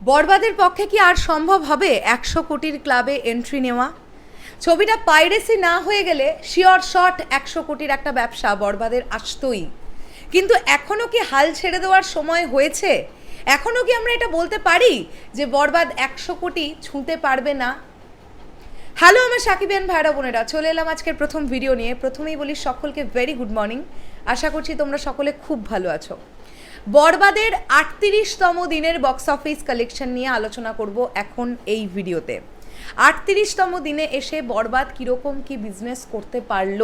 বরবাদের পক্ষে কি আর সম্ভব হবে একশো কোটির ক্লাবে এন্ট্রি নেওয়া? ছবিটা পাইরেসি না হয়ে গেলে শিওর শট একশো কোটির একটা ব্যবসা বরবাদের আসতই। কিন্তু এখনও কি হাল ছেড়ে দেওয়ার সময় হয়েছে? এখনও কি আমরা এটা বলতে পারি যে বরবাদ একশো কোটি ছুঁতে পারবে না? হ্যালো, আমার সাকিবিয়ান ভাইরা বোনেরা, চলে এলাম আজকের প্রথম ভিডিও নিয়ে। প্রথমেই বলি সকলকে ভেরি গুড মর্নিং আশা করছি তোমরা সকলে খুব ভালো আছো। বরবাদের আটত্রিশতম দিনের বক্স অফিস কালেকশন নিয়ে আলোচনা করব এখন এই ভিডিওতে। আটত্রিশতম দিনে এসে বরবাদ কীরকম কি বিজনেস করতে পারল?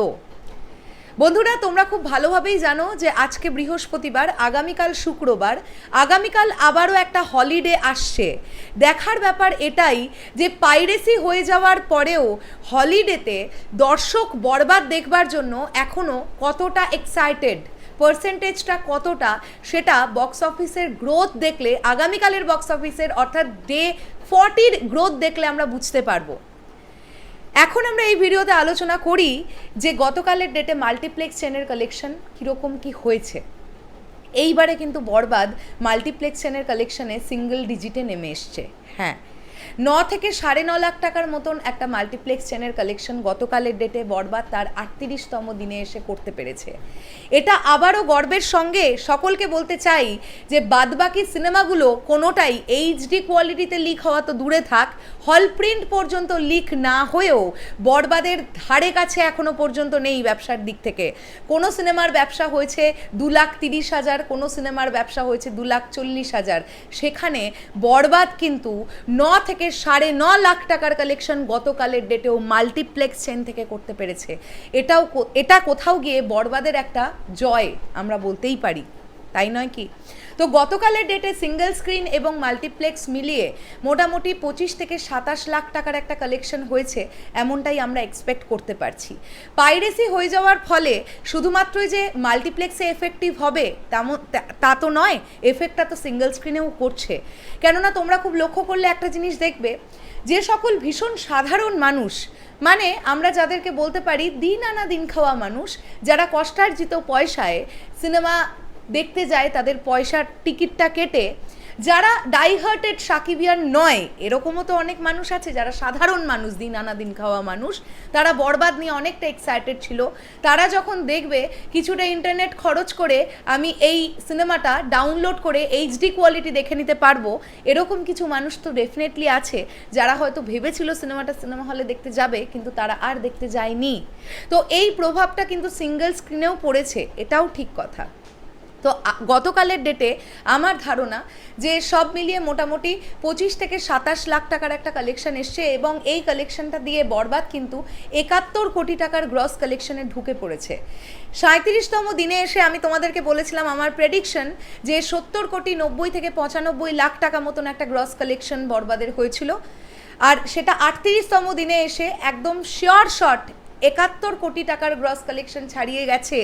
বন্ধুরা, তোমরা খুব ভালোভাবেই জানো যে আজকে বৃহস্পতিবার, আগামীকাল শুক্রবার, আগামীকাল আবারও একটা হলিডে আসছে। দেখার ব্যাপার এটাই যে পাইরেসি হয়ে যাওয়ার পরেও হলিডেতে দর্শক বরবাদ দেখবার জন্য এখনও কতটা এক্সাইটেড পার্সেন্টেজটা কতটা সেটা বক্স অফিসের গ্রোথ দেখলে, আগামীকালের বক্স অফিসের অর্থাৎ ডে ফর্টির গ্রোথ দেখলে আমরা বুঝতে পারব। এখন আমরা এই ভিডিওতে আলোচনা করি যে গতকালের ডেটে মাল্টিপ্লেক্স চেনের কালেকশন কীরকম কি হয়েছে। এইবারে কিন্তু বরবাদ মাল্টিপ্লেক্স চেনের কালেকশনে সিঙ্গেল ডিজিটে নেমে এসছে। হ্যাঁ ন থেকে সাড়ে ন লাখ টাকার মতন একটা মাল্টিপ্লেক্স চেনের কালেকশন গতকালের ডেটে বরবাদ, তার আটত্রিশতম দিনে এসে করতে পেরেছে। এটা আবারও গর্বের সঙ্গে সকলকে বলতে চাই যে বাদবাকি সিনেমাগুলো কোনোটাই এইচডি কোয়ালিটিতে লিক হওয়া তো দূরে থাক হল প্রিন্ট পর্যন্ত লিক না হয়েও বরবাদের ধারে কাছে এখনও পর্যন্ত নেই ব্যবসার দিক থেকে। কোনো সিনেমার ব্যবসা হয়েছে দু লাখ তিরিশ হাজার, কোনো সিনেমার ব্যবসা হয়েছে দু লাখ চল্লিশ হাজার। সেখানে বরবাদ কিন্তু ন থেকে সাড়ে ন লাখ টাকার কালেকশন গতকালের ডেটেও মাল্টিপ্লেক্স চেন থেকে করতে পেরেছে। এটাও এটা কোথাও গিয়ে বরবাদের একটা জয় আমরা বলতেই পারি। তাই নয় কি? তো গতকালের ডেটে সিঙ্গেল স্ক্রিন এবং মাল্টিপ্লেক্স মিলিয়ে মোটামুটি পঁচিশ থেকে সাতাশ লাখ টাকার একটা কালেকশন হয়েছে, এমনটাই আমরা এক্সপেক্ট করতে পারছি। পাইরেসি হয়ে যাওয়ার ফলে শুধুমাত্রই যে মাল্টিপ্লেক্সে এফেক্টিভ হবে, তেমন, তা, তো নয় এফেক্টটা তো সিঙ্গেল স্ক্রিনেও করছে। কেননা তোমরা খুব লক্ষ্য করলে একটা জিনিস দেখবে, যে সকল ভীষণ সাধারণ মানুষ মানে আমরা যাদেরকে বলতে পারি দিন আনা দিন খাওয়া মানুষ, যারা কষ্টার্জিত পয়সায় সিনেমা দেখতে যায় তাদের পয়সার টিকিটটা কেটে। যারা ডাইহার্টেড সাকিবিয়ান নয়, এরকমও তো অনেক মানুষ আছে, যারা সাধারণ মানুষ, দিন আনা দিন খাওয়া মানুষ, তারা বরবাদ নিয়ে অনেকটা এক্সাইটেড ছিল। তারা যখন দেখবে কিছুটা ইন্টারনেট খরচ করে আমি এই সিনেমাটা ডাউনলোড করে এইচডি কোয়ালিটি দেখে নিতে পারব, এরকম কিছু মানুষ তো ডেফিনেটলি আছে, যারা হয়তো ভেবেছিল সিনেমাটা সিনেমা হলে দেখতে যাবে, কিন্তু তারা আর দেখতে যায়নি। তো এই প্রভাবটা কিন্তু সিঙ্গেল স্ক্রিনেও পড়েছে, এটাও ঠিক কথা। তো গতকালের ডেটে আমার ধারণা যে সব মিলিয়ে মোটামুটি পঁচিশ থেকে সাতাশ লাখ টাকার একটা কালেকশন এসছে এবং এই কালেকশনটা দিয়ে বরবাদ কিন্তু একাত্তর কোটি টাকার গ্রস কালেকশনে ঢুকে পড়েছে। সাঁত্রিশতম দিনে এসে আমি তোমাদেরকে বলেছিলাম আমার প্রেডিকশন যে সত্তর কোটি নব্বই থেকে পঁচানব্বই লাখ টাকা মতন একটা গ্রস কালেকশন বরবাদের হয়েছিল। আর সেটা আটত্রিশতম দিনে এসে একদম শিওর শট একাত্তর কোটি টাকার গ্রস কালেকশন ছাড়িয়ে গেছে।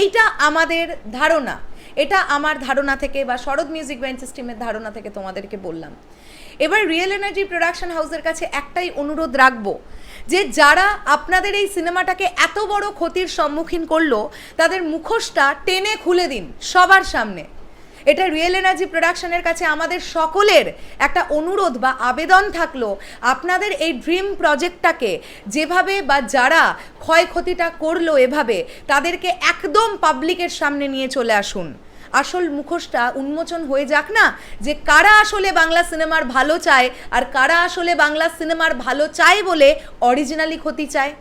এইটা আমাদের ধারণা। এটা আমার ধারণা থেকে বা শরৎ মিউজিক ব্যান্ড সিস্টেমের ধারণা থেকে তোমাদেরকে বললাম। এবার রিয়েল এনার্জি প্রোডাকশন হাউসের কাছে একটাই অনুরোধ রাখব যে যারা আপনাদের এই সিনেমাটাকে এত বড় ক্ষতির সম্মুখীন করল, তাদের মুখোশটা টেনে খুলে দিন সবার সামনে। এটা রিয়েল এনার্জি প্রোডাকশনের কাছে আমাদের সকলের একটা অনুরোধ বা আবেদন থাকল। আপনাদের এই ড্রিম প্রজেক্টটাকে যেভাবে বা যারা ক্ষয়ক্ষতিটা করল এভাবে, তাদেরকে একদম পাবলিকের সামনে নিয়ে চলে আসুন। আসল মুখোশটা উন্মোচন হয়ে যাক না, যে কারা আসলে বাংলা সিনেমার ভালো চায় আর কারা আসলে বাংলা সিনেমার ভালো চায় বলে অরিজিনালি ক্ষতি চায়।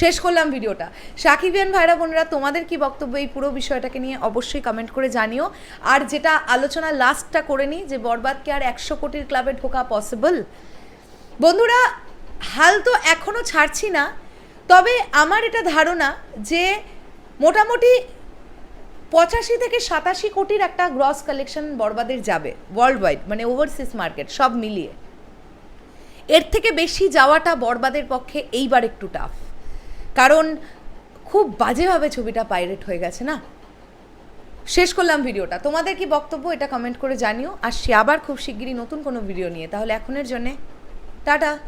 শেষ করলাম ভিডিওটা। সাকিবিয়ান ভাইরা বোনেরা, তোমাদের কি বক্তব্য এই পুরো বিষয়টাকে নিয়ে অবশ্যই কমেন্ট করে জানিও। আর যেটা আলোচনা লাস্টটা করে নিই যে বরবাদকে আর একশো কোটির ক্লাবে ঢোকা পসিবল বন্ধুরা, হাল তো এখনও ছাড়ছি না, তবে আমার এটা ধারণা যে মোটামুটি পঁচাশি থেকে সাতাশি কোটির একটা গ্রস কালেকশন বরবাদের যাবে ওয়ার্ল্ড ওয়াইড মানে ওভারসিজ মার্কেট সব মিলিয়ে। এর থেকে বেশি যাওয়াটা বরবাদের পক্ষে এইবার একটু টাফ কারণ খুব বাজেভাবে ছবিটা পাইরেট হয়ে গেছে, না? শেষ করলাম ভিডিওটা। তোমাদের কি বক্তব্য এটা কমেন্ট করে জানিও। আর সে আবার খুব শিগগিরই নতুন কোনো ভিডিও নিয়ে। তাহলে এখনের জন্যে টাটা।